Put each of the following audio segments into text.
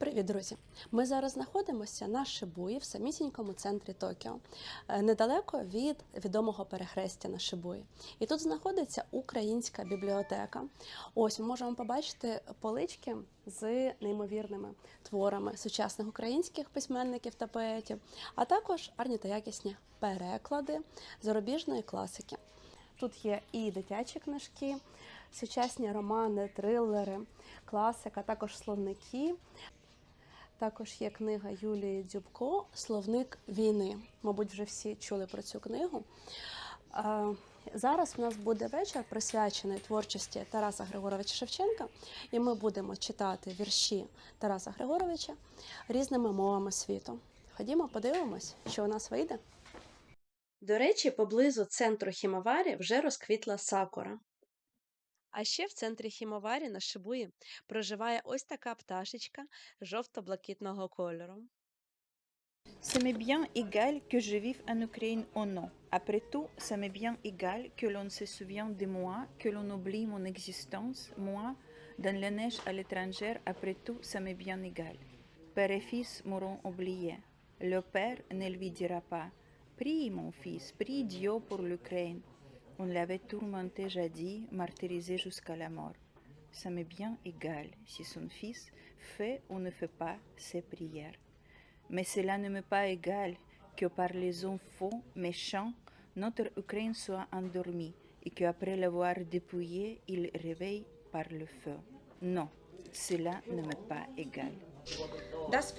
Привіт, друзі! Ми зараз знаходимося на Шибуї в самісінькому центрі Токіо, е, недалеко від відомого перехрестя на Шибуї. І тут знаходиться українська бібліотека. Ось ми можемо побачити полички з неймовірними творами сучасних українських письменників та поетів, а також гарні та якісні переклади зарубіжної класики. Тут є і дитячі книжки, сучасні романи, трилери, класика, також словники. Також є книга Юлії Дзюбко Словник війни. Мабуть, вже всі чули про цю книгу. Зараз у нас буде вечір присвячений творчості Тараса Григоровича Шевченка, і ми будемо читати вірші Тараса Григоровича різними мовами світу. Ходімо, подивимось, що у нас вийде. До речі, поблизу центру Хімаварі вже розквітла сакура. А ще в центрі Хімаварі на Шибуї проживає ось така пташечка жовто-блакитного кольору. Ça m'est bien égal que je vive en Ukraine ou non. Après tout, ça m'est bien égal que l'on se souvienne de moi, que l'on oublie mon existence, moi, dans la neige à l'étranger, après tout, ça m'est bien égal. Père et fils m'auront oublié. Le père ne lui dira pas Prie, mon fils, prie Dieu pour l'Ukraine. On l'avait tourmenté jadis, martyrisé jusqu'à la mort. Ça m'est bien égal si son fils fait ou ne fait pas ses prières. Mais cela ne m'est pas égal que par les enfants méchants, notre Ukraine soit endormie et qu'après l'avoir dépouillée, il réveille par le feu. Non, cela ne m'est pas égal. Das.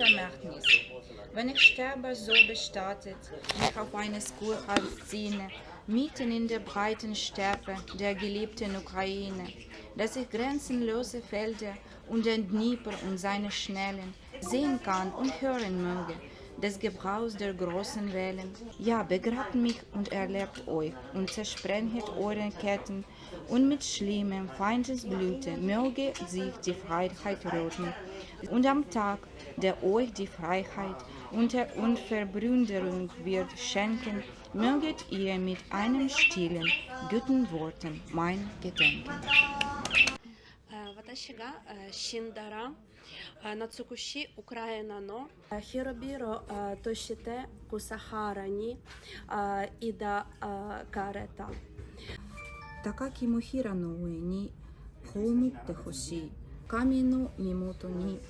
Wenn ich sterbe, so bestattet, mich auf eine Skurhalszene, mitten in der breiten Steppe der geliebten Ukraine, dass ich grenzenlose Felder und den Dnieper und seine Schnellen sehen kann und hören möge, das Gebraus der großen Wellen. Ja, begrabt mich und erlebt euch und zersprenget eure Ketten und mit schlimmem Feindesblüte möge sich die Freiheit röten. Und am Tag, der euch die Freiheit und der Unverbrüderung wird schenken, möget ihr mit einem stillen, guten Worten mein gedenken. Ваташига Шиндара Нацукуши Украинано Хиробиро Тошите Кусахарани Ида Карета 高木も平の上に葬ってほしい。神の身元に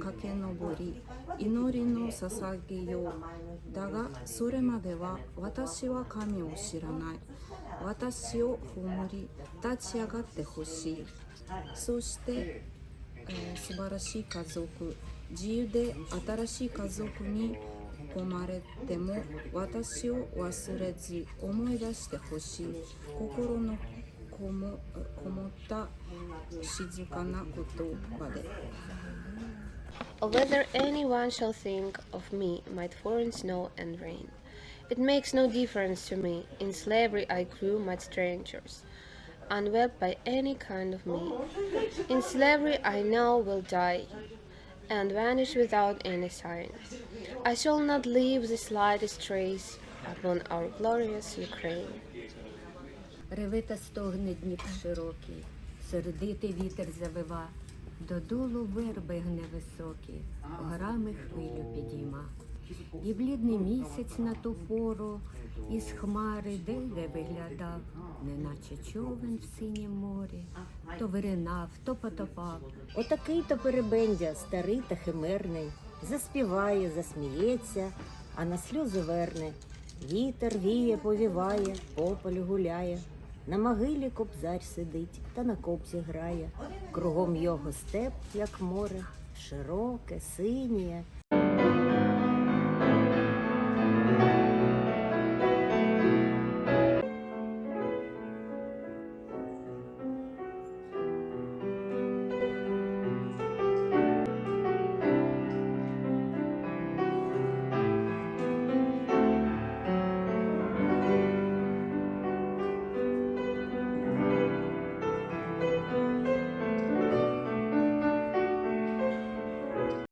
駆け上り祈りの捧げよう。だがそれまでは私は神を知らない。私を葬り立ち上がってほしい。そして、えー素晴らしい家族自由で新しい家族に込まれても私を忘れず思い出してほしい。心のこもこもった静かな言葉で Whether anyone shall think of me might foreign snow and rain. It makes no difference to me. In slavery I grew might strangers, unwept by any kind of me. In slavery I now will die, and vanish without any sign. I shall not leave the slightest trace upon our glorious Ukraine. Реве та стогне Дніп широкий, сердитий вітер завива, додолу верби гне високі, горами хвилю підійма. І блідний місяць на ту пору із хмари де виглядав, неначе човен в синім морі, то виринав, то потопав. Отакий то перебендя, старий та химерний, заспіває, засміється, а на сльози верне. Вітер віє, повіває, по полю гуляє. На могилі кобзар сидить та на кобзі грає. Кругом його степ, як море, широке, синє.